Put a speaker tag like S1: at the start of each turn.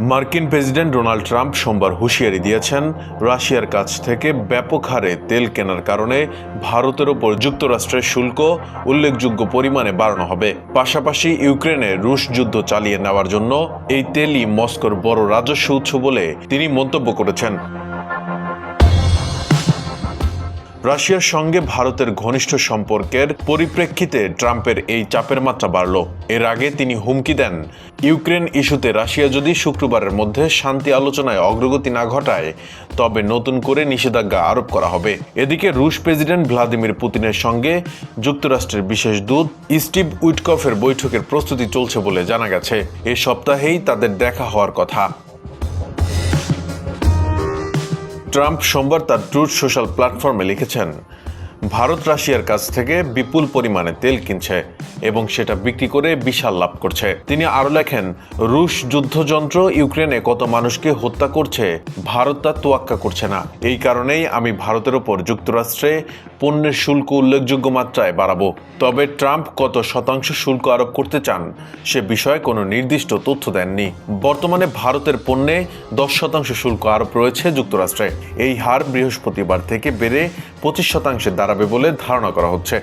S1: মার্কিন president Donald Trump সোমবার হুঁশিয়ারি দিয়েছেন, রাশিয়ার কাছ থেকে ব্যাপক হারে তেল কেনার কারণে ভারতের ওপর যুক্তরাষ্ট্রের শুল্ক উল্লেখযোগ্য পরিমাণে বাড়ানো হবে। পাশাপাশি ইউক্রেনে রুশ যুদ্ধ চালিয়ে নেওয়ার জন্য এই তেলই মস্কোর বড় রাজস্ব উৎস বলে তিনি মন্তব্য করেছেন। রাশিয়ার সঙ্গে ভারতের ঘনিষ্ঠ সম্পর্কের পরিপ্রেক্ষিতে ট্রাম্পের এই চাপের মাত্রা বাড়ল। এর আগে তিনি হুমকি দেন, ইউক্রেন ইস্যুতে রাশিয়া যদি শুক্রবারের মধ্যে শান্তি আলোচনায় অগ্রগতি না ঘটায়, তবে নতুন করে নিষেধাজ্ঞা আরোপ করা হবে। এদিকে রুশ প্রেসিডেন্ট ভ্লাদিমির পুতিনের সঙ্গে যুক্তরাষ্ট্রের বিশেষ দূত স্টিভ উইটকফের বৈঠকের প্রস্তুতি চলছে বলে জানা গেছে। এ সপ্তাহেই তাদের দেখা হওয়ার কথা। ট্রাম্প সোমবার তার ট্রুথ সোশ্যাল প্ল্যাটফর্মে লিখেছেন ভারত রাশিয়ার কাছ থেকে বিপুল পরিমাণে তেল কিনছে এবং সেটা বিক্রি করে বিশাল লাভ করছে। তিনি আরও লেখেন, রুশ যুদ্ধযন্ত্র ইউক্রেনে কত মানুষকে হত্যা করছে, ভারত তা তোয়াক্কা করছে না। এই কারণেই আমি ভারতের ওপর যুক্তরাষ্ট্রে পণ্যের শুল্ক উল্লেখযোগ্য মাত্রায় বাড়াবো। তবে ট্রাম্প কত শতাংশ শুল্ক আরোপ করতে চান, সে বিষয়ে কোনো নির্দিষ্ট তথ্য দেননি। বর্তমানে ভারতের পণ্যে দশ শতাংশ শুল্ক আরোপ রয়েছে যুক্তরাষ্ট্রে। এই হার বৃহস্পতিবার থেকে বেড়ে পঁচিশ শতাংশে দাঁড়াবে বলে ধারণা করা হচ্ছে।